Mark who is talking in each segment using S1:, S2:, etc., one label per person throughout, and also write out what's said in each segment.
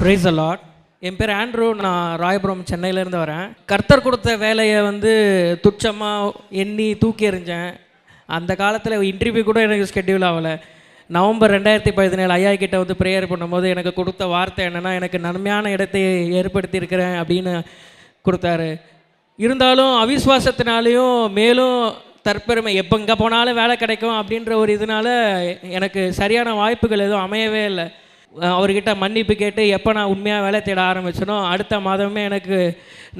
S1: Price allot என் பேர் Andrew. நான் ராயபுரம் சென்னையிலேருந்து வரேன். கர்த்தர் கொடுத்த வேலையை வந்து துச்சமாக எண்ணி தூக்கி எறிஞ்சேன். அந்த காலத்தில் இன்டர்வியூ கூட எனக்கு ஸ்கெட்யூல் ஆகலை. நவம்பர் ரெண்டாயிரத்தி பதினேழு ஐயா கிட்ட வந்து ப்ரேயர் பண்ணும்போது எனக்கு கொடுத்த வார்த்தை என்னென்னா எனக்கு நன்மையான இடத்தை ஏற்படுத்தியிருக்கிறேன் அப்படின்னு கொடுத்தாரு. இருந்தாலும் அவிஸ்வாசத்தினாலேயும் மேலும் தற்பெருமை எப்போ இங்கே போனாலும் வேலை கிடைக்கும் அப்படின்ற ஒரு இதனால எனக்கு சரியான வாய்ப்புகள் எதுவும் அமையவே இல்லை. அவர்கிட்ட மன்னிப்பு கேட்டு எப்போ நான் உண்மையாக வேலை தேட ஆரம்பிச்சனோ அடுத்த மாதமே எனக்கு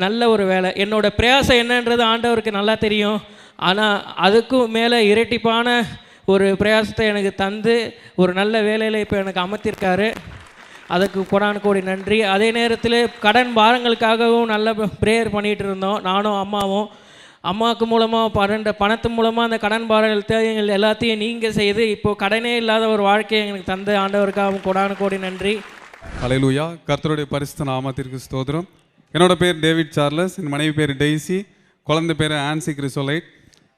S1: நல்ல ஒரு வேலை. என்னோட பிரயாசம் என்னன்றது ஆண்டவருக்கு நல்லா தெரியும். ஆனால் அதுக்கும் மேலே இரட்டிப்பான ஒரு பிரயாசத்தை எனக்கு தந்து ஒரு நல்ல வேலையில் இப்போ எனக்கு அமர்த்திருக்காரு. அதுக்கு கொடான கோடி நன்றி. அதே நேரத்தில் கடன் பாரங்களுக்காகவும் நல்ல ப்ரேயர் பண்ணிகிட்டு இருந்தோம். நானும் அம்மாவும். அம்மாவுக்கு மூலமாக பன்னெண்டு பணத்து மூலமாக அந்த கடன் பாரங்கள் தேவைகள் எல்லாத்தையும் நீங்கள் செய்து இப்போது கடனே இல்லாத ஒரு வாழ்க்கையை எங்களுக்கு தந்த ஆண்டவருக்காகவும் கொடான கோடி நன்றி.
S2: அலையலூயா கர்த்தருடைய பரிசுத்த நாமத்திற்கு ஸ்தோத்திரம். என்னோட பேர் டேவிட் சார்லஸ் என் மனைவி பேர் டெய்சி குழந்தை பேர் ஆன்சி கிறிசோலைட்.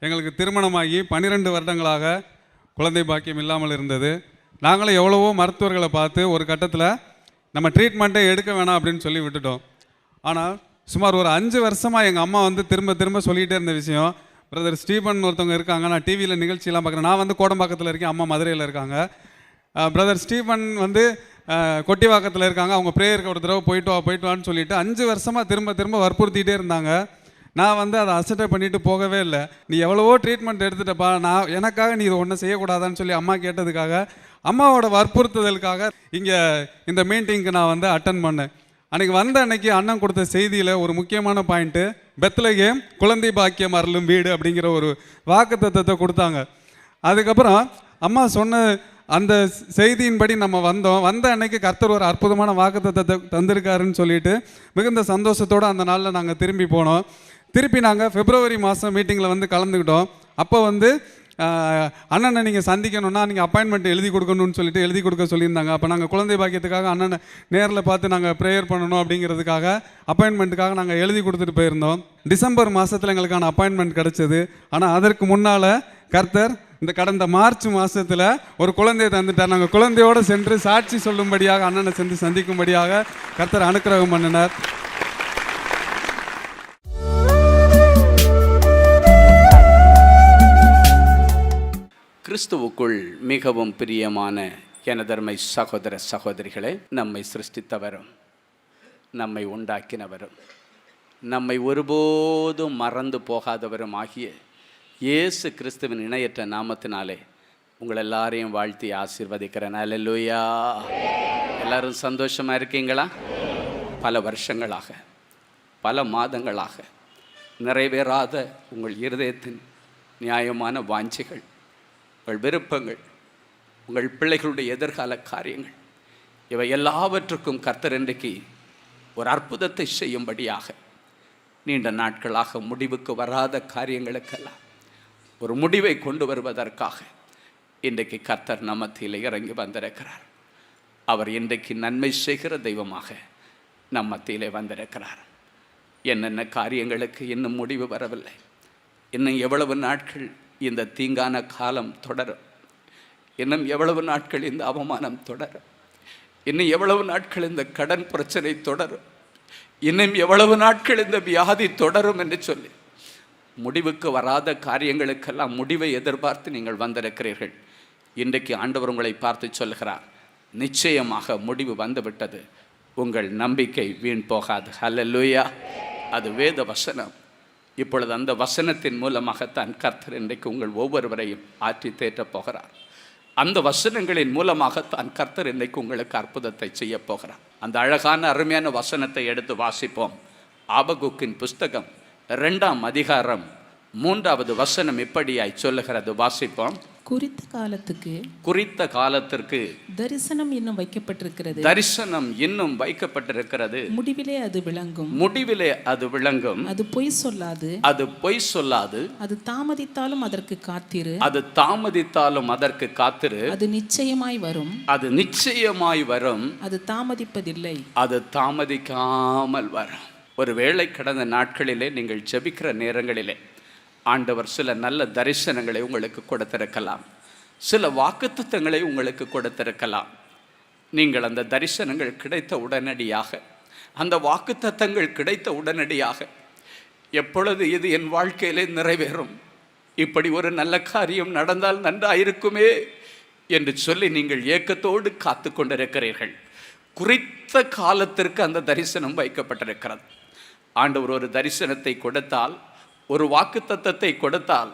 S2: எங்களுக்கு திருமணமாகி பன்னிரெண்டு வருடங்களாக குழந்தை பாக்கியம் இல்லாமல் இருந்தது. நாங்களும் எவ்வளவோ மருத்துவர்களை பார்த்து ஒரு கட்டத்தில் நம்ம ட்ரீட்மெண்ட்டே எடுக்க வேணாம் அப்படின்னு சொல்லி விட்டுட்டோம். ஆனால் சுமார் ஒரு அஞ்சு வருஷமாக எங்கள் அம்மா வந்து திரும்ப திரும்ப சொல்லிகிட்டே இருந்த விஷயம். பிரதர் ஸ்டீபன் ஒருத்தவங்க இருக்காங்க. நான் டிவியில் நிகழ்ச்சியெல்லாம் பார்க்குறேன். நான் வந்து கோடம்பாக்கத்தில் இருக்கேன். அம்மா மதுரையில் இருக்காங்க. பிரதர் ஸ்டீபன் வந்து கொட்டிவாக்கத்தில் இருக்காங்க. அவங்க ப்ரேயருக்கு ஒரு தடவை போயிட்டு வா போயிட்டு வான்னு சொல்லிட்டு அஞ்சு வருஷமாக திரும்ப திரும்ப வற்புறுத்திட்டே இருந்தாங்க. நான் வந்து அதை அசட்டை பண்ணிட்டு போகவே இல்லை. நீ எவ்வளவோ ட்ரீட்மெண்ட் எடுத்துட்டப்பா. நான் எனக்காக நீ இதை ஒன்றும் செய்யக்கூடாதான்னு சொல்லி அம்மா கேட்டதுக்காக அம்மாவோட வற்புறுத்துதலுக்காக இங்கே இந்த மீட்டிங்க்கு நான் வந்து அட்டன் பண்ணேன். அன்னைக்கு வந்த அன்னைக்கு அண்ணன் கொடுத்த செய்தியில் ஒரு முக்கியமான பாயிண்ட்டு பெத்லகேம் குழந்தை பாக்கியம் அருளும் வீடு அப்படிங்கிற ஒரு வாக்குத்தத்தத்தை கொடுத்தாங்க. அதுக்கப்புறம் அம்மா சொன்ன அந்த செய்தியின்படி நம்ம வந்தோம். வந்த அன்னைக்கு கர்த்தர் ஒரு அற்புதமான வாக்குத்தத்தத்தை தந்திருக்காருன்னு சொல்லிட்டு மிகுந்த சந்தோஷத்தோடு அந்த நாளில் நாங்கள் திரும்பி போனோம். திருப்பி நாங்கள் பிப்ரவரி மாதம் மீட்டிங்கில் வந்து கலந்துக்கிட்டோம். அப்போ வந்து அண்ணனை நீங்கள் சந்திக்கணும்னா நீங்கள் அப்பாயின்மெண்ட் எழுதி கொடுக்கணும்னு சொல்லிட்டு எழுதி கொடுக்க சொல்லியிருந்தாங்க. அப்போ நாங்கள் குழந்தை பாக்கியத்துக்காக அண்ணனை நேரில் பார்த்து நாங்கள் ப்ரேயர் பண்ணணும் அப்படிங்கிறதுக்காக அப்பாயின்மெண்ட்டுக்காக நாங்கள் எழுதி கொடுத்துட்டு போயிருந்தோம். டிசம்பர் மாதத்தில் எங்களுக்கான அப்பாயின்மெண்ட் கிடச்சிது. ஆனால் அதற்கு முன்னால் கர்த்தர் இந்த கடந்த மார்ச் மாதத்தில் ஒரு குழந்தையை தந்துட்டார். நாங்கள் குழந்தையோடு சென்று சாட்சி சொல்லும்படியாக அண்ணனை சென்று சந்திக்கும்படியாக கர்த்தர் அனுக்கிரகம் பண்ணினார்.
S3: கிறிஸ்துவுக்குள் மிகவும் பிரியமான எனதர்மை சகோதர சகோதரிகளே நம்மை சிருஷ்டித்தவரும் நம்மை உண்டாக்கினவரும் நம்மை ஒருபோதும் மறந்து போகாதவரும் ஆகிய இயேசு கிறிஸ்துவின் இணையற்ற நாமத்தினாலே உங்கள் எல்லாரையும் வாழ்த்தி ஆசீர்வதிக்கிறேன். அல்லேலூயா எல்லாரும் சந்தோஷமாக இருக்கீங்களா? பல வருஷங்களாக பல மாதங்களாக நிறைவேறாத உங்கள் இருதயத்தின் நியாயமான வாஞ்சைகள் உங்கள் விருப்பங்கள் உங்கள் பிள்ளைகளுடைய எதிர்கால காரியங்கள் இவை எல்லாவற்றுக்கும் கர்த்தர் இன்றைக்கு ஒரு அற்புதத்தை செய்யும்படியாக நீண்ட நாட்களாக முடிவுக்கு வராத காரியங்களுக்கெல்லாம் ஒரு முடிவை கொண்டு வருவதற்காக இன்றைக்கு கர்த்தர் நம்மத்தியில் இறங்கி வந்திருக்கிறார். அவர் இன்றைக்கு நன்மை செய்கிற தெய்வமாக நம் மத்தியிலே வந்திருக்கிறார். என்னென்ன காரியங்களுக்கு இன்னும் முடிவு வரவில்லை. இன்னும் எவ்வளவு நாட்கள் இந்த தீங்கான காலம் தொடரும். இன்னும் எவ்வளவு நாட்கள் இந்த அவமானம் தொடரும். இன்னும் எவ்வளவு நாட்கள் இந்த கடன் பிரச்சனை தொடரும். இன்னும் எவ்வளவு நாட்கள் இந்த வியாதி தொடரும் என்று சொல்லி. முடிவுக்கு வராத காரியங்களுக்கெல்லாம் முடிவை எதிர்பார்த்து நீங்கள் வந்திருக்கிறீர்கள். இன்றைக்கு ஆண்டவர் உங்களை பார்த்து சொல்கிறார் நிச்சயமாக முடிவு வந்துவிட்டது. உங்கள் நம்பிக்கை வீண் போகாது. ஹalleluya. அது வேத வசனம் இப்பொழுது அந்த வசனத்தின் மூலமாகத்தான் கர்த்தர் இன்றைக்கு உங்கள் ஒவ்வொருவரையும் ஆற்றி தேற்றப் போகிறார். அந்த வசனங்களின் மூலமாகத்தான் கர்த்தர் இன்றைக்கு உங்களுக்கு அற்புதத்தை செய்ய போகிறார். அந்த அழகான அருமையான வசனத்தை எடுத்து வாசிப்போம். ஆபகுக்கின் புஸ்தகம் ரெண்டாம் அதிகாரம் மூன்றாவது வசனம் இப்படியாய் சொல்லுகிறது. வாசிப்போம்.
S4: குறித்த காலத்துக்கு
S3: குறித்த காலத்திற்கு
S4: தரிசனம் இன்னும் வைக்கப்பட்டிருக்கிறது.
S3: தரிசனம் இன்னும் வைக்கப்பட்டிருக்கிறது.
S4: முடிவிலே அது விளங்கும்.
S3: முடிவிலே அது விளங்கும்.
S4: அது பொய் சொல்லாது.
S3: அது பொய் சொல்லாது.
S4: அது தாமதித்தாலும் அதற்கு காத்திரு.
S3: அது தாமதித்தாலும் அதற்கு காத்திரு.
S4: அது நிச்சயமாய் வரும்.
S3: அது நிச்சயமாய் வரும்.
S4: அது தாமதிப்பதில்லை.
S3: அது தாமதிக்காமல் வரும். ஒருவேளை கடந்த நாட்களிலே நீங்கள் ஜெபிக்கிற நேரங்களிலே ஆண்டவர் சில நல்ல தரிசனங்களை உங்களுக்கு கொடுத்திருக்கலாம். சில வாக்குத்தத்தங்களை உங்களுக்கு கொடுத்திருக்கலாம். நீங்கள் அந்த தரிசனங்கள் கிடைத்த உடனடியாக அந்த வாக்குத்தத்தங்கள் கிடைத்த உடனடியாக எப்பொழுது இது என் வாழ்க்கையிலே நிறைவேறும்? இப்படி ஒரு நல்ல காரியம் நடந்தால் நன்றாயிருக்குமே என்று சொல்லி நீங்கள் ஏக்கத்தோடு காத்து கொண்டிருக்கிறீர்கள். குறித்த காலத்திற்கு அந்த தரிசனம் வைக்கப்பட்டிருக்கிறது. ஆண்டவர் ஒரு தரிசனத்தை கொடுத்தால் ஒரு வாக்குத்தத்தத்தை கொடுத்தால்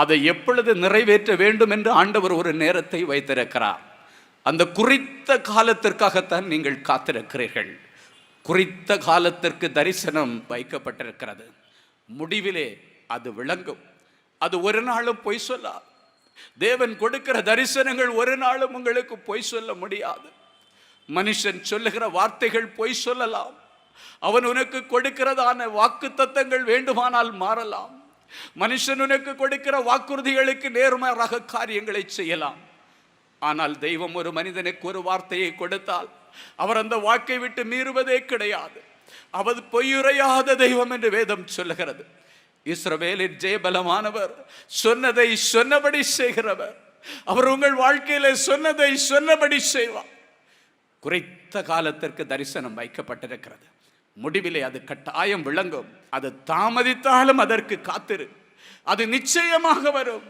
S3: அதை எப்பொழுது நிறைவேற்ற வேண்டும் என்று ஆண்டவர் ஒரு நேரத்தை வைத்திருக்கிறார். அந்த குறித்த காலத்திற்காகத்தான் நீங்கள் காத்திருக்கிறீர்கள். குறித்த காலத்திற்கு தரிசனம் வைக்கப்பட்டிருக்கிறது. முடிவிலே அது விளங்கும். அது ஒரு நாளும் பொய் சொல்லாது. தேவன் கொடுக்கிற தரிசனங்கள் ஒரு நாளும் உங்களுக்கு பொய் சொல்ல முடியாது. மனுஷன் சொல்லுகிற வார்த்தைகள் பொய் சொல்லலாம். அவன் உனக்கு கொடுக்கிறதான வாக்கு தத்தங்கள் வேண்டுமானால் மாறலாம். மனுஷன் உனக்கு கொடுக்கிற வாக்குறுதிகளுக்கு நேர்மாறாக காரியங்களை செய்யலாம். ஆனால் தெய்வம் ஒரு மனிதனுக்கு ஒரு வார்த்தையை கொடுத்தால் அவர் அந்த வாக்கை விட்டு மீறுவதே கிடையாது. அவர் பொய்யுரையாத தெய்வம் என்று வேதம் சொல்லுகிறது. இஸ்ரவேலின் ஜெயபலமானவர் சொன்னதை சொன்னபடி செய்கிறவர். அவர் உங்கள் வாழ்க்கையில சொன்னதை சொன்னபடி செய்வார். குறைத்த காலத்திற்கு தரிசனம் வைக்கப்பட்டிருக்கிறது. முடிவிலே அது கட்டாயம் விளங்கும். அது தாமதித்தாலும் அதற்கு காத்திரு. அது நிச்சயமாக வரும்.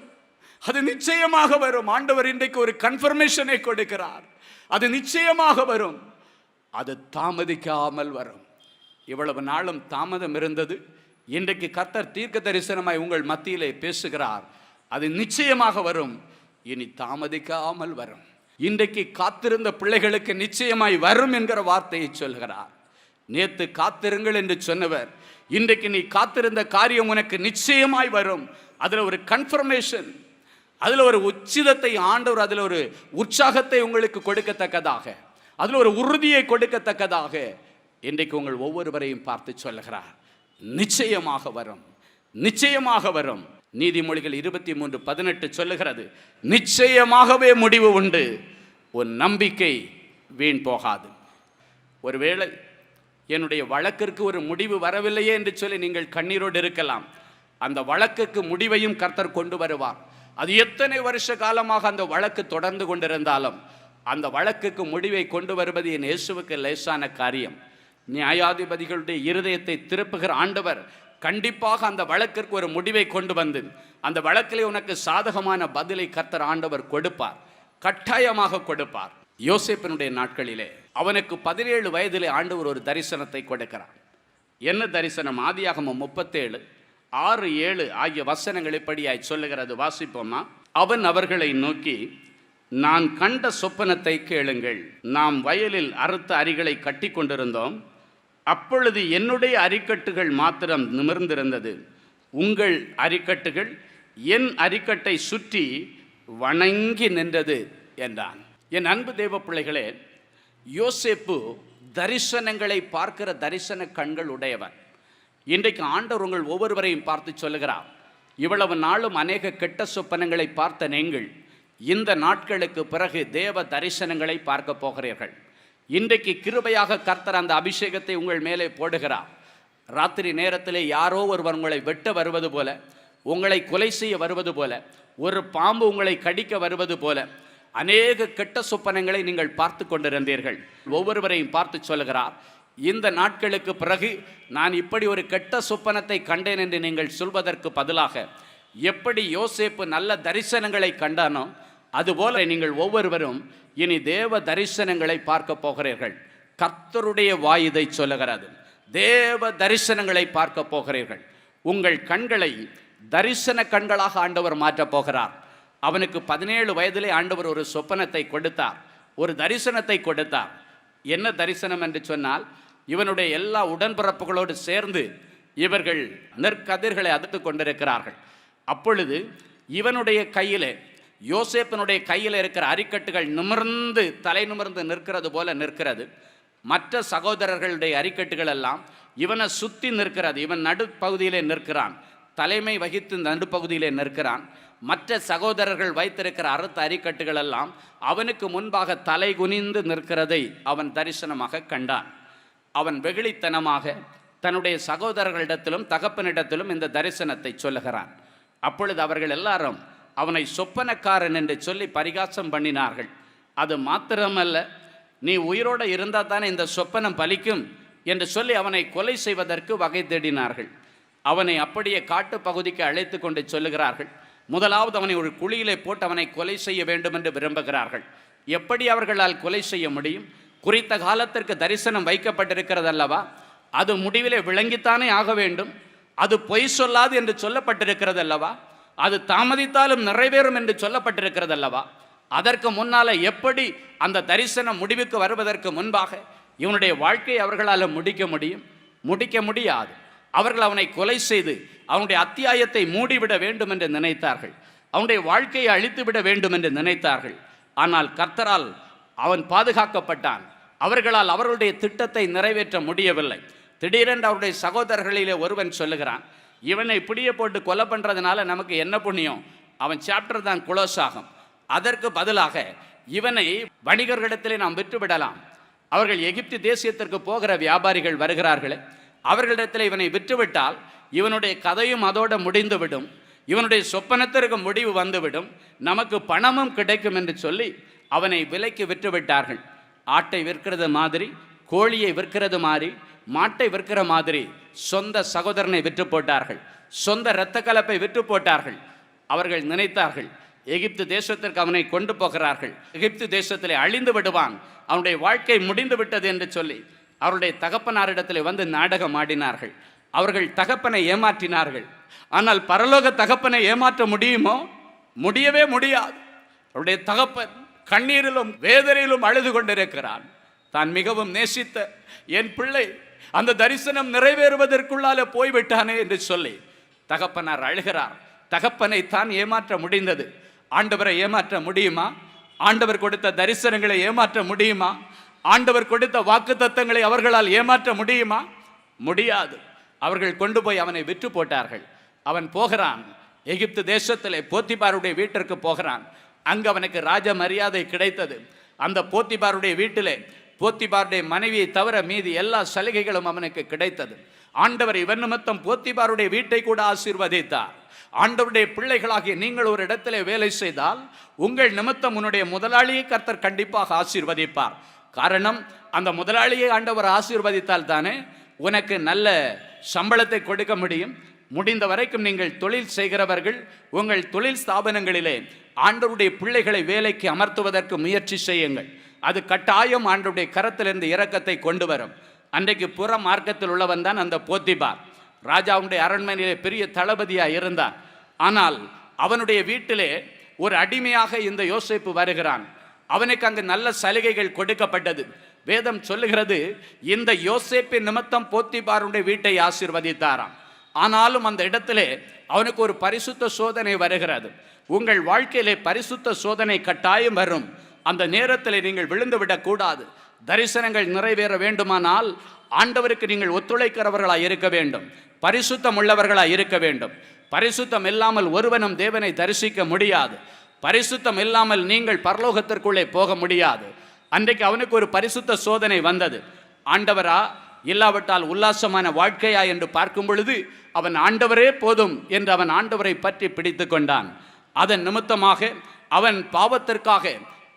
S3: அது நிச்சயமாக வரும். ஆண்டவர் இன்றைக்கு ஒரு கன்ஃபர்மேஷனை கொடுக்கிறார். அது நிச்சயமாக வரும். அது தாமதிக்காமல் வரும். இவ்வளவு நாளும் தாமதம் இருந்தது. இன்றைக்கு கர்த்தர் தீர்க்க தரிசனமாய் உங்கள் மத்தியிலே பேசுகிறார். அது நிச்சயமாக வரும். இனி தாமதிக்காமல் வரும். இன்றைக்கு காத்திருந்த பிள்ளைகளுக்கு நிச்சயமாய் வரும் என்கிற வார்த்தையை சொல்கிறார். நேத்து காத்திருங்கள் என்று சொன்னவர். இன்றைக்கு நீ காத்திருந்த காரியம் உனக்கு நிச்சயமாய் வரும். அதில் ஒரு கன்ஃபர்மேஷன் அதில் ஒரு உச்சிதத்தை ஆண்டவர் அதில் ஒரு உற்சாகத்தை உங்களுக்கு கொடுக்கத்தக்கதாக அதில் ஒரு உறுதியை கொடுக்கத்தக்கதாக இன்றைக்கு உங்கள் ஒவ்வொருவரையும் பார்த்து சொல்கிறார் நிச்சயமாக வரும். நிச்சயமாக வரும். நீதிமொழிகள் இருபத்தி மூன்று பதினெட்டு சொல்லுகிறது. நிச்சயமாகவே முடிவு உண்டு. உன் நம்பிக்கை வீண் போகாது. ஒருவேளை என்னுடைய வழக்கிற்கு ஒரு முடிவு வரவில்லையே என்று சொல்லி நீங்கள் கண்ணீரோடு இருக்கலாம். அந்த வழக்குக்கு முடிவையும் கர்த்தர் கொண்டு வருவார். அது எத்தனை வருஷ காலமாக அந்த வழக்கு தொடர்ந்து கொண்டிருந்தாலும் அந்த வழக்குக்கு முடிவை கொண்டு வருவது என் இயேசுவுக்கு லேசான காரியம். நியாயாதிபதிகளுடைய இருதயத்தை திருப்புகிற ஆண்டவர் கண்டிப்பாக அந்த வழக்கிற்கு ஒரு முடிவை கொண்டு வந்து அந்த வழக்கிலே உனக்கு சாதகமான பதிலை கர்த்தர் ஆண்டவர் கொடுப்பார். கட்டாயமாக கொடுப்பார். யோசேப்பினுடைய நாட்களிலே அவனுக்கு பதினேழு வயதிலே ஆண்டவர் ஒரு தரிசனத்தை கொடுக்கிறார். என்ன தரிசனம்? ஆதியாகமம் முப்பத்தேழு ஆறு ஏழு ஆகிய வசனங்கள் இப்படியாய் சொல்லுகிறது. வாசிப்போமா? அவன் அவர்களை நோக்கி நான் கண்ட சொப்பனத்தை கேளுங்கள். நாம் வயலில் அறுத்த அரிகளை கட்டி கொண்டிருந்தோம். அப்பொழுது என்னுடைய அரிக்கட்டுகள் மாத்திரம் நிமிர்ந்திருந்தது. உங்கள் அரிக்கட்டுகள் என் அரிக்கட்டை சுற்றி வணங்கி நின்றது என்றான். என் அன்பு தெய்வ பிள்ளைகளே யோசேப்பு தரிசனங்களை பார்க்கிற தரிசன கண்கள் உடையவன். இன்றைக்கு ஆண்டவர் உங்கள் ஒவ்வொருவரையும் பார்த்து சொல்லுகிறார். இவ்வளவு நாளும் அநேக கெட்ட சொப்பனங்களை பார்த்த நீங்கள் இந்த நாட்களுக்கு பிறகு தேவ தரிசனங்களை பார்க்க போகிறீர்கள். இன்றைக்கு கிருபையாக கர்த்தர் அந்த அபிஷேகத்தை உங்கள் மேலே போடுகிறார். ராத்திரி நேரத்தில் யாரோ ஒருவர் உங்களை வெட்ட வருவது போல உங்களை கொலை செய்ய வருவது போல ஒரு பாம்பு உங்களை கடிக்க வருவது போல அநேக கெட்ட சொப்பனங்களை நீங்கள் பார்த்து கொண்டிருந்தீர்கள். ஒவ்வொருவரையும் பார்த்து சொல்லுகிறார் இந்த நாட்களுக்கு பிறகு நான் இப்படி ஒரு கெட்ட சொப்பனத்தை கண்டேன் என்று நீங்கள் சொல்வதற்கு பதிலாக எப்படி யோசேப்பு நல்ல தரிசனங்களை கண்டானோ அதுபோல நீங்கள் ஒவ்வொருவரும் இனி தேவ தரிசனங்களை பார்க்க போகிறீர்கள். கர்த்தருடைய வாய் இதை சொல்லுகிறது. தேவ தரிசனங்களை பார்க்க போகிறீர்கள். உங்கள் கண்களை தரிசன கண்களாக ஆண்டவர் மாற்றப் போகிறார். அவனுக்கு பதினேழு வயதிலே ஆண்டவர் ஒரு சொப்பனத்தை கொடுத்தார் ஒரு தரிசனத்தை கொடுத்தார். என்ன தரிசனம் என்று சொன்னால் இவனுடைய எல்லா உடன்பிறப்புகளோடு சேர்ந்து இவர்கள் நெற்கதிர்களை அறுத்து கொண்டிருக்கிறார்கள். அப்பொழுது இவனுடைய கையிலே யோசேப்பனுடைய கையில் இருக்கிற அரிக்கட்டுகள் நிமிர்ந்து தலை நிமிர்ந்து நிற்கிறது போல நிற்கிறது. மற்ற சகோதரர்களுடைய அரிக்கட்டுகள் எல்லாம் இவனை சுற்றி நிற்கிறது. இவன் நடுப்பகுதியிலே நிற்கிறான். தலைமை வகித்து நடுப்பகுதியிலே நிற்கிறான். மற்ற சகோதரர்கள் வைத்திருக்கிற அறுத்த அரிக்கட்டுகள் எல்லாம் அவனுக்கு முன்பாக தலை குனிந்து நிற்கிறதை அவன் தரிசனமாக கண்டான். அவன் வெகுளித்தனமாக தன்னுடைய சகோதரர்களிடத்திலும் தகப்பனிடத்திலும் இந்த தரிசனத்தை சொல்லுகிறான். அப்பொழுது அவர்கள் எல்லாரும் அவனை சொப்பனக்காரன் என்று சொல்லி பரிகாசம் பண்ணினார்கள். அது மாத்திரமல்ல நீ உயிரோடு இருந்தால் தானே இந்த சொப்பனம் பலிக்கும் என்று சொல்லி அவனை கொலை செய்வதற்கு வகை தேடினார்கள். அவனை அப்படியே காட்டு பகுதிக்கு அழைத்து கொண்டு சொல்லுகிறார்கள். முதலாவது அவனை ஒரு குழியிலே போட்டு அவனை கொலை செய்ய வேண்டும் என்று விரும்புகிறார்கள். எப்படி அவர்களால் கொலை செய்ய முடியும்? குறித்த காலத்திற்கு தரிசனம் வைக்கப்பட்டிருக்கிறது அல்லவா அது முடிவிலே விளங்கித்தானே ஆக வேண்டும். அது பொய் சொல்லாது என்று சொல்லப்பட்டிருக்கிறது அல்லவா அது தாமதித்தாலும் நிறைவேறும் என்று சொல்லப்பட்டிருக்கிறது அல்லவா அதற்கு முன்னால் எப்படி அந்த தரிசனம் முடிவுக்கு வருவதற்கு முன்பாக இவனுடைய வாழ்க்கையை அவர்களால் முடிக்க முடியும்? முடிக்க முடியாது. அவர்கள் அவனை கொலை செய்து அவனுடைய அத்தியாயத்தை மூடிவிட வேண்டும் என்று நினைத்தார்கள். அவனுடைய வாழ்க்கையை அழித்துவிட வேண்டும் என்று நினைத்தார்கள். ஆனால் கர்த்தரால் அவன் பாதுகாக்கப்பட்டான். அவர்களால் அவர்களுடைய திட்டத்தை நிறைவேற்ற முடியவில்லை. திடீரென்று அவருடைய சகோதரர்களிலே ஒருவன் சொல்லுகிறான் இவனை பிடிய போட்டு கொலை பண்ணுறதுனால நமக்கு என்ன புண்ணியம்? அவன் சாப்டர் தான் குளோஸ் ஆகும். அதற்கு பதிலாக இவனை வணிகர்களிடத்திலே நாம் விற்றுவிடலாம். அவர்கள் எகிப்து தேசியத்திற்கு போகிற வியாபாரிகள் வருகிறார்களே அவர்களிடத்தில் இவனை விற்றுவிட்டால் இவனுடைய கதையும் அதோடு முடிந்துவிடும். இவனுடைய சொப்பனத்திற்கு முடிவு வந்துவிடும். நமக்கு பணமும் கிடைக்கும் என்று சொல்லி அவனை விலைக்கு விற்றுவிட்டார்கள். ஆட்டை விற்கிறது மாதிரி கோழியை விற்கிறது மாதிரி மாட்டை விற்கிற மாதிரி சொந்த சகோதரனை விற்று போட்டார்கள். சொந்த இரத்த கலப்பை விற்று போட்டார்கள். அவர்கள் நினைத்தார்கள் எகிப்து தேசத்திற்கு அவனை கொண்டு போகிறார்கள். எகிப்து தேசத்திலே அழிந்து விடுவான். அவனுடைய வாழ்க்கை முடிந்து விட்டது என்று சொல்லி அவருடைய தகப்பனாரிடத்தில் வந்து நாடகம் ஆடினார்கள். அவர்கள் தகப்பனை ஏமாற்றினார்கள். ஆனால் பரலோக தகப்பனை ஏமாற்ற முடியுமோ? முடியவே முடியாது. அவருடைய தகப்பன் கண்ணீரிலும் வேதனையிலும் அழுது கொண்டிருக்கிறான். தான் மிகவும் நேசித்த என் பிள்ளை அந்த தரிசனம் நிறைவேறுவதற்குள்ளால போய்விட்டானே என்று சொல்லி தகப்பனார் அழுகிறார். தகப்பனை தான் ஏமாற்ற முடிந்தது. ஆண்டவரை ஏமாற்ற முடியுமா? ஆண்டவர் கொடுத்த தரிசனங்களை ஏமாற்ற முடியுமா? ஆண்டவர் கொடுத்த வாக்கு அவர்களால் ஏமாற்ற முடியுமா? முடியாது. அவர்கள் கொண்டு போய் அவனை விற்று போட்டார்கள். அவன் போகிறான். எகிப்து தேசத்திலே போத்திபாருடைய வீட்டிற்கு போகிறான். அங்கு அவனுக்கு ராஜ மரியாதை கிடைத்தது. அந்த போத்திபாருடைய வீட்டிலே போத்திபாருடைய மனைவியை தவிர மீதி எல்லா சலுகைகளும் அவனுக்கு கிடைத்தது. ஆண்டவர் இவன் நிமித்தம் போத்திபாருடைய வீட்டை கூட ஆசீர்வதித்தார். ஆண்டவருடைய பிள்ளைகளாகிய நீங்கள் ஒரு இடத்திலே வேலை செய்தால் உங்கள் நிமித்தம் உன்னுடைய முதலாளியை கர்த்தர் கண்டிப்பாக ஆசீர்வதிப்பார். காரணம் அந்த முதலாளியை ஆண்டவர் ஆசீர்வதித்தால் தானே உனக்கு நல்ல சம்பளத்தை கொடுக்க முடியும். முடிந்த வரைக்கும் நீங்கள் தொழில் செய்கிறவர்கள் உங்கள் தொழில் ஸ்தாபனங்களிலே ஆண்டவருடைய பிள்ளைகளை வேலைக்கு அமர்த்துவதற்கு முயற்சி செய்யுங்கள். அது கட்டாயம் ஆண்டவருடைய கரத்திலிருந்து இறக்கத்தை கொண்டு வரும். அன்றைக்கு புற மார்க்கத்தில் உள்ளவன் தான் அந்த போத்திபார் ராஜாவுடைய அரண்மனையிலே பெரிய தளபதியாக இருந்தான். ஆனால் அவனுடைய வீட்டிலே ஒரு அடிமையாக இந்த யோசிப்பு வருகிறான். அவனுக்கு அங்கு நல்ல சலுகைகள் கொடுக்கப்பட்டது. வேதம் சொல்லுகிறது இந்த யோசேப்பின் நிமித்தம் போத்திபாருடைய வீட்டை ஆசீர்வதித்தாராம். ஆனாலும் அந்த இடத்திலே அவனுக்கு ஒரு பரிசுத்த சோதனை வருகிறது. உங்கள் வாழ்க்கையிலே பரிசுத்த சோதனை கட்டாயம் வரும். அந்த நேரத்தில் நீங்கள் விழுந்து விடக்கூடாது தரிசனங்கள் நிறைவேற வேண்டுமானால் ஆண்டவருக்கு நீங்கள் ஒத்துழைக்கிறவர்களாக இருக்க வேண்டும். பரிசுத்தம் உள்ளவர்களாக இருக்க வேண்டும். பரிசுத்தம் இல்லாமல் ஒருவனும் தேவனை தரிசிக்க முடியாது. பரிசுத்தம் இல்லாமல் நீங்கள் பரலோகத்திற்குள்ளே போக முடியாது. அன்றைக்கு அவனுக்கு ஒரு பரிசுத்த சோதனை வந்தது. ஆண்டவரா இல்லாவிட்டால் உல்லாசமான வாழ்க்கையா என்று பார்க்கும் பொழுது அவன் ஆண்டவரே போதும் என்று அவன் ஆண்டவரை பற்றி பிடித்து கொண்டான். அதன் நிமித்தமாக அவன் பாவத்திற்காக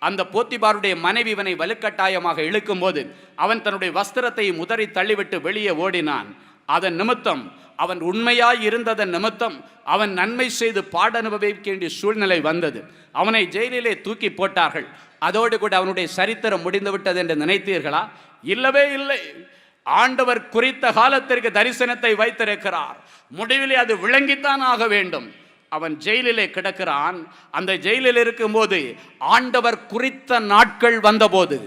S3: அந்த போத்திபாருடைய மனைவி இவனை வலுக்கட்டாயமாக இழுக்கும்போது அவன் தன்னுடைய வஸ்திரத்தை முதறி தள்ளிவிட்டு வெளியே ஓடினான். அதன் நிமித்தம் அவன் உண்மையாய் இருந்ததன் நிமித்தம் அவன் நன்மை செய்து பாட அனுபவிக்க வேண்டிய சூழ்நிலை வந்தது. அவனை ஜெயிலிலே தூக்கி போட்டார்கள். அதோடு கூட அவனுடைய சரித்திரம் முடிந்துவிட்டது என்று நினைத்தீர்களா? இல்லவே இல்லை. ஆண்டவர் குறித்த காலத்திற்கு தரிசனத்தை வைத்திருக்கிறார். முடிவிலே அது விளங்கித்தான் ஆக வேண்டும். அவன் ஜெயிலிலே கிடக்கிறான். அந்த ஜெயிலில் இருக்கும்போது ஆண்டவர் குறித்த நாட்கள் வந்தபோது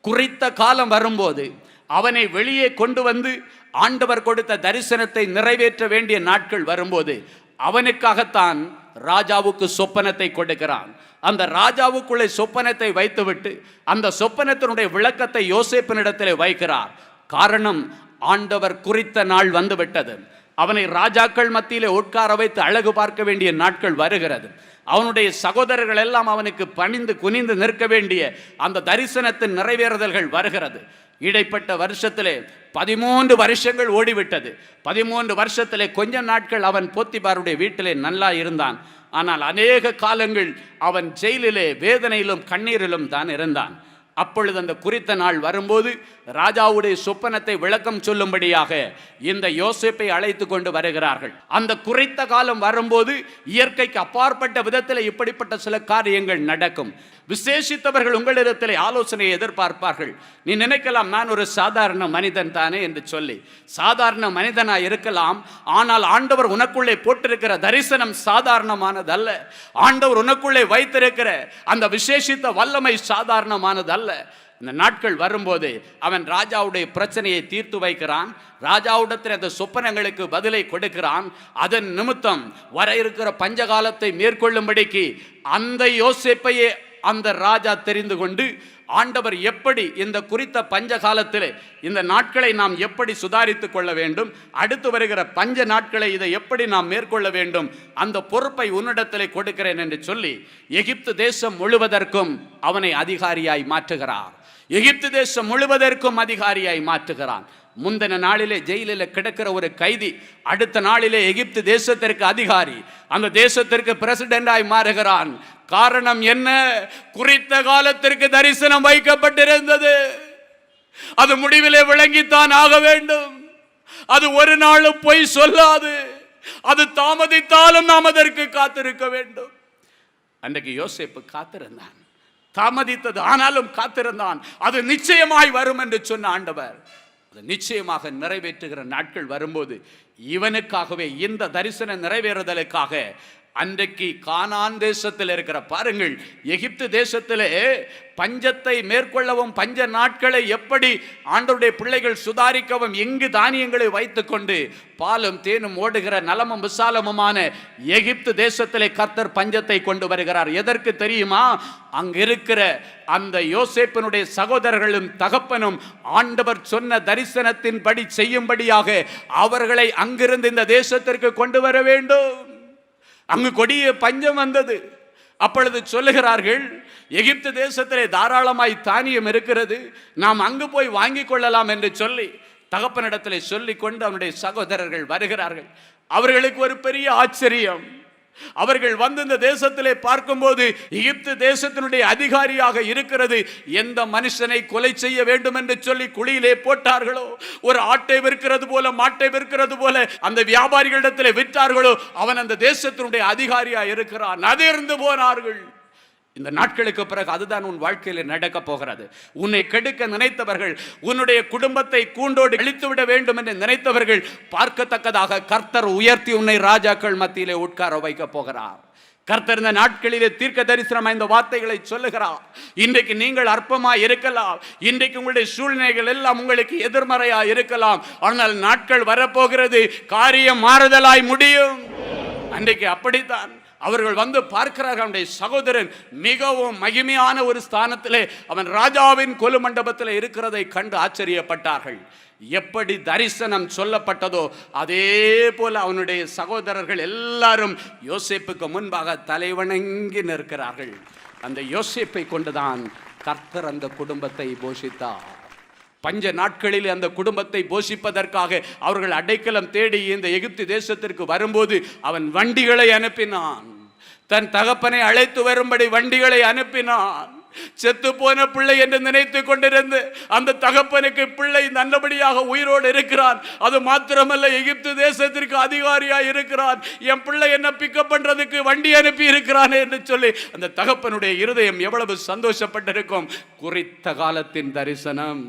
S3: குறித்த காலம் வரும்போது அவனை வெளியே கொண்டு வந்து ஆண்டவர் கொடுத்த தரிசனத்தை நிறைவேற்ற வேண்டிய நாட்கள் வரும்போது அவனுக்காகத்தான் ராஜாவுக்கு சொப்பனத்தை கொடுக்கிறான். அந்த ராஜாவுக்குள்ளே சொப்பனத்தை வைத்துவிட்டு அந்த சொப்பனத்தினுடைய விளக்கத்தை யோசிப்பனிடத்தில் வைக்கிறார். காரணம் ஆண்டவர் குறித்த நாள் வந்துவிட்டது. அவனை ராஜாக்கள் மத்தியிலே உட்கார வைத்து அழகு பார்க்க வேண்டிய நாட்கள் வருகிறது. அவனுடைய சகோதரர்கள் எல்லாம் அவனுக்கு பணிந்து குனிந்து நிற்க வேண்டிய அந்த தரிசனத்தின் நிறைவேறுதல்கள் வருகிறது. இடைப்பட்ட வருஷத்திலே பதிமூன்று வருஷங்கள் ஓடிவிட்டது. பதிமூன்று வருஷத்திலே கொஞ்ச நாட்கள் அவன் போத்திபாருடைய வீட்டிலே நல்லா இருந்தான். ஆனால் அநேக காலங்கள் அவன் ஜெயிலிலே வேதனையிலும் கண்ணீரிலும் தான் இருந்தான். அப்பொழுது அந்த குறித்த நாள் வரும்போது ராஜாவுடைய சொப்பனத்தை விளக்கம் சொல்லும்படியாக இந்த யோசிப்பை அழைத்து கொண்டு வருகிறார்கள். அந்த குறித்த காலம் வரும்போது இயற்கைக்கு அப்பாற்பட்ட விதத்தில் இப்படிப்பட்ட சில காரியங்கள் நடக்கும். விசேஷித்தவர்கள் உங்களிடத்தில் ஆலோசனையை எதிர்பார்ப்பார்கள். நீ நினைக்கலாம் நான் ஒரு சாதாரண மனிதன் தானே என்று சொல்லி. சாதாரண மனிதனா இருக்கலாம் ஆனால் ஆண்டவர் உனக்குள்ளே போட்டிருக்கிற தரிசனம் சாதாரணமானதல்ல. ஆண்டவர் உனக்குள்ளே வைத்திருக்கிற அந்த விசேஷித்த வல்லமை சாதாரணமானதல்ல. இந்த நாட்கள் வரும்போது அவன் ராஜாவுடைய பிரச்சனையை தீர்த்து வைக்கிறான். ராஜாவிடத்தில் அந்த சொப்பனங்களுக்கு பதிலை கொடுக்கிறான். அதன் நிமித்தம் வர இருக்கிற பஞ்சகாலத்தை மேற்கொள்ளும்படிக்கு அந்த யோசிப்பையே அந்த ராஜா தெரிந்து கொண்டு ஆண்டவர் எப்படி இந்த குறித்த பஞ்ச காலத்தில் இந்த நாட்களை நாம் எப்படி சுதாரித்துக் கொள்ள வேண்டும்? அடுத்து வருகிற பஞ்ச நாட்களை இதை எப்படி நாம் மேற்கொள்ள வேண்டும்? அந்த பொறுப்பை உன்னிடத்திலே கொடுக்கிறேன் என்று சொல்லி எகிப்து தேசம் முழுவதற்கும் அவனை அதிகாரியாய் மாற்றுகிறார். எகிப்து தேசம் முழுவதற்கும் அதிகாரியாய் மாற்றுகிறான். முந்தின நாளிலே ஜெயிலில் கிடக்கிற ஒரு கைதி அடுத்த நாளிலே எகிப்து தேசத்திற்கு அதிகாரி அந்த தேசத்திற்கு பிரசிடென்டாய் மாறுகிறான். காரணம் என்ன? குறித்த காலத்திற்கு தரிசனம் வைக்கப்பட்டிருந்தது. அது முடிவிலே விளங்கித்தான் ஆக வேண்டும். அது ஒரு நாளும் பொய் சொல்லாது. அது தாமதித்தாலும் நாம் அதற்கு காத்திருக்க வேண்டும். அன்றைக்கு யோசிப்பு காத்திருந்தான். தாமதித்தது ஆனாலும் காத்திருந்தான். அது நிச்சயமாய் வரும் என்று சொன்ன ஆண்டவர். அது நிச்சயமாக நிறைவேற்றுகிற நாட்கள் வரும்போது இவனுக்காகவே இந்த தரிசனம் நிறைவேறுதலுக்காக அன்றைக்கு கானான் தேசத்தில் இருக்கிற பாருங்கள் எகிப்து தேசத்திலே பஞ்சத்தை மேற்கொள்ளவும் பஞ்ச நாட்களை எப்படி ஆண்டவருடைய பிள்ளைகள் சுதாரிக்கவும் எங்கு தானியங்களை வைத்துக்கொண்டு பாலும் தேனும் ஓடுகிற நலமும் விசாலமுமான எகிப்து தேசத்திலே கர்த்தர் பஞ்சத்தை கொண்டு வருகிறார். எதற்கு தெரியுமா? அங்கிருக்கிற அந்த யோசேப்பினுடைய சகோதரர்களும் தகப்பனும் ஆண்டவர் சொன்ன தரிசனத்தின்படி செய்யும்படியாக அவர்களை அங்கிருந்து இந்த தேசத்திற்கு கொண்டு வர வேண்டும். அங்கு கொடிய பஞ்சம் வந்தது. அப்பொழுது சொல்லுகிறார்கள் எகிப்து தேசத்திலே தாராளமாய் தானியம் இருக்கிறது நாம் அங்கு போய் வாங்கிக் கொள்ளலாம் என்று சொல்லி தகப்பனிடத்தில் சொல்லி கொண்டு அவனுடைய சகோதரர்கள் வருகிறார்கள். அவர்களுக்கு ஒரு பெரிய ஆச்சரியம். அவர்கள் வந்து இந்த தேசத்திலே பார்க்கும்போது எகிப்து தேசத்தினுடைய அதிகாரியாக இருக்கிறது. எந்த மனுஷனை கொலை செய்ய வேண்டும் என்று சொல்லி குழியிலே போட்டார்களோ? ஒரு ஆட்டை விற்கிறது போல மாட்டை விற்கிறது போல அந்த வியாபாரிகளிடத்திலே விற்றார்களோ? அவன் அந்த தேசத்தினுடைய அதிகாரியா இருக்கிறான். அதிர்ந்து போனார்கள். இந்த நாட்களுக்கு பிறகு அதுதான் உன் வாழ்க்கையில் நடக்க போகிறது. உன்னை கெடுக்க நினைத்தவர்கள் உன்னுடைய குடும்பத்தை கூண்டோடு இழித்துவிட வேண்டும் என்று நினைத்தவர்கள் பார்க்கத்தக்கதாக கர்த்தர் உயர்த்தி உன்னை ராஜாக்கள் மத்தியிலே உட்கார வைக்க போகிறார். கர்த்தர் இந்த நாட்களிலே தீர்க்க தரிசனமாக இந்த வார்த்தைகளை சொல்லுகிறார். இன்றைக்கு நீங்கள் அற்பமாக இருக்கலாம். இன்றைக்கு உங்களுடைய சூழ்நிலைகள் எல்லாம் உங்களுக்கு எதிர்மறையாக இருக்கலாம். ஆனால் நாட்கள் வரப்போகிறது. காரியம் மாறுதலாய் முடியும். அன்றைக்கு அப்படித்தான். அவர்கள் வந்து பார்க்கிறார்கள் அவனுடைய சகோதரன் மிகவும் மகிமையான ஒரு ஸ்தானத்திலே அவன் ராஜாவின் கொலு மண்டபத்தில் இருக்கிறதை கண்டு ஆச்சரியப்பட்டார்கள். எப்படி தரிசனம் சொல்லப்பட்டதோ அதே போல அவனுடைய சகோதரர்கள் எல்லாரும் யோசேப்புக்கு முன்பாக தலைவணங்கி நிற்கிறார்கள். அந்த யோசேப்பை கொண்டுதான் கர்த்தர் அந்த குடும்பத்தை போஷித்தார். பஞ்ச நாட்களில் அந்த குடும்பத்தை போஷிப்பதற்காக அவர்கள் அடைக்கலம் தேடி இந்த எகிப்து தேசத்திற்கு வரும்போது அவன் வண்டிகளை அனுப்பினான். தன் தகப்பனை அழைத்து வரும்படி வண்டிகளை அனுப்பினான். செத்து போன பிள்ளை என்று நினைத்து கொண்டிருந்து அந்த தகப்பனுக்கு பிள்ளை நல்லபடியாக உயிரோடு இருக்கிறான். அது மாத்திரமல்ல எகிப்து தேசத்திற்கு அதிகாரியாக இருக்கிறான். என் பிள்ளை என்ன பிக்கப் பண்றதுக்கு வண்டி அனுப்பி இருக்கிறான் என்று சொல்லி அந்த தகப்பனுடைய இருதயம் எவ்வளவு சந்தோஷப்பட்டிருக்கும். குறித்த காலத்தின் தரிசனம்.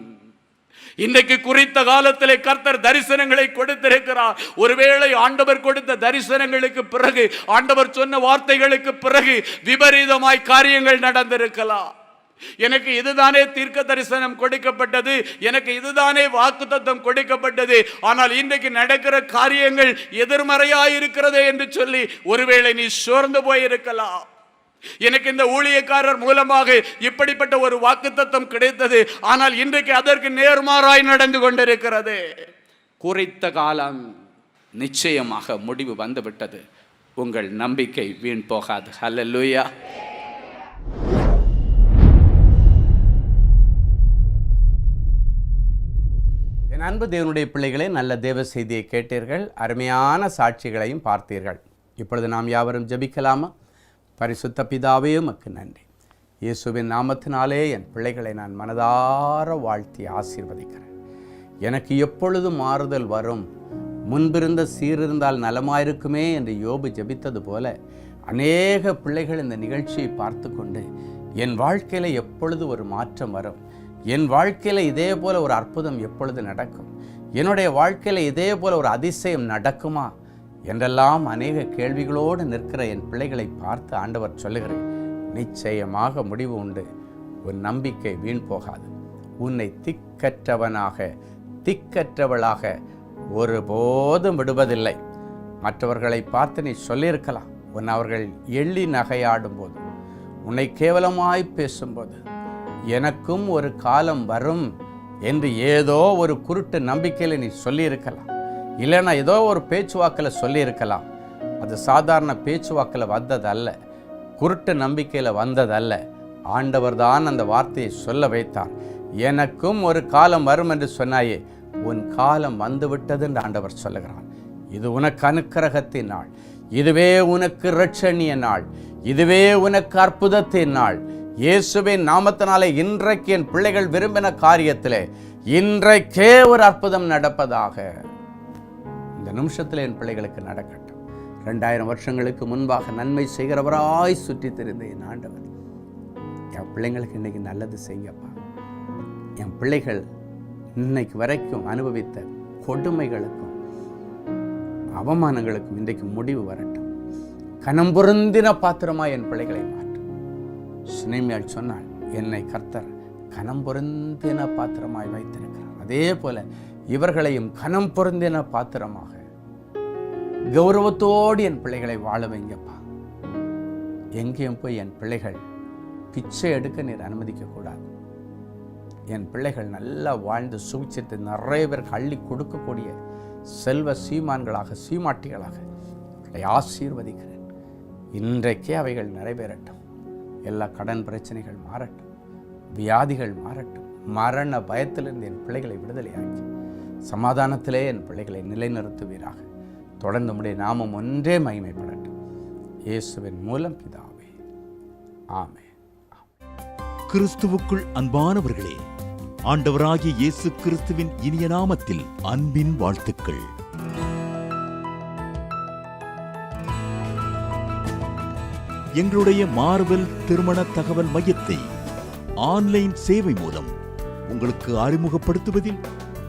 S3: இன்றைக்கு குறித்த காலத்திலே கர்த்தர் தரிசனங்களை கொடுத்திருக்கிறார். ஒருவேளை ஆண்டவர் கொடுத்த தரிசனங்களுக்கு பிறகு ஆண்டவர் சொன்ன வார்த்தைகளுக்கு பிறகு விபரீதமாய் காரியங்கள் நடந்திருக்கலாம். எனக்கு இதுதானே தீர்க்க தரிசனம் கொடுக்கப்பட்டது எனக்கு இதுதானே வாக்கு தத்துவம் கொடுக்கப்பட்டது ஆனால் இன்றைக்கு நடக்கிற காரியங்கள் எதிர்மறையாய் இருக்கிறதே என்று சொல்லி ஒருவேளை நீ சோர்ந்து போயிருக்கலாம். எனக்கு இந்த ஊழியக்காரர் மூலமாக இப்படிப்பட்ட ஒரு வாக்குத்தத்தம் கிடைத்தது. ஆனால் இன்றைக்கு அதற்கு நேர்மாறாய் நடந்து கொண்டிருக்கிறது. குறித்த காலம் நிச்சயமாக முடிவு வந்துவிட்டது. உங்கள் நம்பிக்கை வீண் போகாது. ஹalleluya.
S5: என் அன்பு தேவனுடைய பிள்ளைகளே நல்ல தேவ செய்தியை கேட்டீர்கள். அருமையான சாட்சிகளையும் பார்த்தீர்கள். இப்பொழுது நாம் யாவரும் ஜெபிக்கலாமா? பரிசுத்த பிதாவே உமக்கு நன்றி. இயேசுவின் நாமத்தினாலே என் பிள்ளைகளை நான் மனதார வாழ்த்தி ஆசீர்வதிக்கிறேன். எனக்கு எப்பொழுது மாறுதல் வரும்? முன்பிருந்த சீரிருந்தால் நலமாயிருக்குமே என்று யோபு ஜபித்தது போல அநேக பிள்ளைகள் இந்த நிகழ்ச்சியை பார்த்து கொண்டு என் வாழ்க்கையில் எப்பொழுது ஒரு மாற்றம் வரும்? என் வாழ்க்கையில் இதே போல் ஒரு அற்புதம் எப்பொழுது நடக்கும்? என்னுடைய வாழ்க்கையில் இதே போல் ஒரு அதிசயம் நடக்குமா? என்றெல்லாம் அநேக கேள்விகளோடு நிற்கிற என் பிள்ளைகளை பார்த்து ஆண்டவர் சொல்லுகிறேன் நிச்சயமாக முடிவு உண்டு. உன் நம்பிக்கை வீண் போகாது. உன்னை திக்கற்றவனாக திக்கற்றவளாக ஒருபோதும் விடுவதில்லை. மற்றவர்களை பார்த்து நீ சொல்லியிருக்கலாம் உன் அவர்கள் எள்ளி நகையாடும் போது உன்னை கேவலமாய் பேசும்போது எனக்கும் ஒரு காலம் வரும் என்று ஏதோ ஒரு குருட்டு நம்பிக்கையில் நீ சொல்லியிருக்கலாம். இல்லைன்னா ஏதோ ஒரு பேச்சுவாக்கில் சொல்லியிருக்கலாம். அது சாதாரண பேச்சுவாக்கில் வந்ததல்ல. குருட்டு நம்பிக்கையில் வந்ததல்ல. ஆண்டவர் தான் அந்த வார்த்தையை சொல்ல வைத்தார். எனக்கும் ஒரு காலம் வரும் என்று சொன்னாயே உன் காலம் வந்துவிட்டது என்று ஆண்டவர் சொல்லுகிறார். இது உனக்கு அனுக்கிரகத்தின் நாள். இதுவே உனக்கு ரட்சணிய நாள். இதுவே உனக்கு அற்புதத்தின் நாள். இயேசுவின் நாமத்தினாலே இன்றைக்கு என் பிள்ளைகள் விரும்பின காரியத்திலே இன்றைக்கே ஒரு அற்புதம் நடப்பதாக. இந்த நிமிஷத்தில் என் பிள்ளைகளுக்கு நடக்கட்டும். ரெண்டாயிரம் வருஷங்களுக்கு முன்பாக நன்மை செய்கிறவராய் சுற்றி தெரிந்த என் ஆண்டவர். என் பிள்ளைங்களுக்கு இன்னைக்கு நல்லது செய்யப்பா. என் பிள்ளைகள் இன்னைக்கு வரைக்கும் அனுபவித்த கொடுமைகளுக்கும் அவமானங்களுக்கும் இன்றைக்கு முடிவு வரட்டும். கனம் பொருந்தின பாத்திரமா என் பிள்ளைகளை மாற்றும் சினைமையால் சொன்னாள் என்னை கர்த்தர் கனம் பொருந்தின பாத்திரமாய் வைத்திருக்கிறார். அதே போல இவர்களையும் கனம் பொருந்தின பாத்திரமாக. கௌரவத்தோடு என் பிள்ளைகளை வாழ வைங்கப்பா. எங்கேயும் போய் என் பிள்ளைகள் பிச்சை எடுக்க நீர் அனுமதிக்க கூடாது. என் பிள்ளைகள் நல்லா வாழ்ந்து சுவிச்சிட்டு நிறைய பேருக்கு அள்ளி கொடுக்கக்கூடிய செல்வ சீமான்களாக சீமாட்டிகளாக உங்களை ஆசீர்வதிக்கிறேன். இன்றைக்கே அவைகள் நிறைவேறட்டும். எல்லா கடன் பிரச்சனைகள் மாறட்டும். வியாதிகள் மாறட்டும். மரண பயத்திலிருந்து என் பிள்ளைகளை விடுதலையாக்கி சமாதானத்திலே என் பிள்ளைகளை நிலைநிறுத்துவீராக. தொடர்ந்து முடிய நாமம் ஒன்றே மகிமைப்படட்டும். இயேசுவின் மூலம் பிதாவே. ஆமே
S6: கிறிஸ்துவுக்குள் அன்பானவர்களே ஆண்டவராகிய இயேசு கிறிஸ்துவின் இனிய நாமத்தில் அன்பின் வாழ்த்துக்கள். எங்களுடைய மார்வெல் திருமண தகவல் மையத்தை ஆன்லைன் சேவை மூலம் உங்களுக்கு அறிமுகப்படுத்துவதில்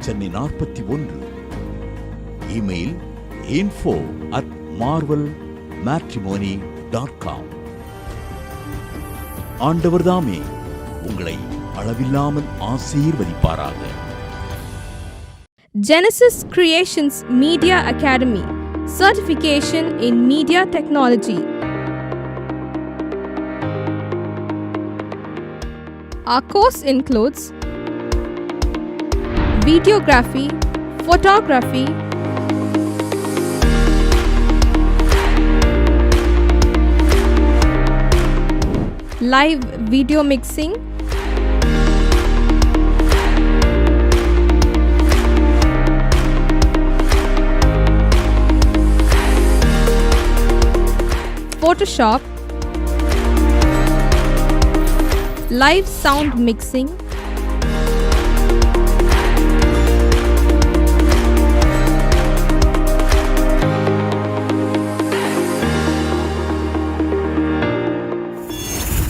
S6: சென்னை நாற்பத்தி ஒன்று email info at Marvel matrimony dot com ஆண்டவர் தாமே உங்களை அளவில்லாமல் ஆசீர்வதிப்பாராக
S7: Genesis creations media academy certification in media technology Our course includes videography, photography, live video mixing, Photoshop, live sound mixing,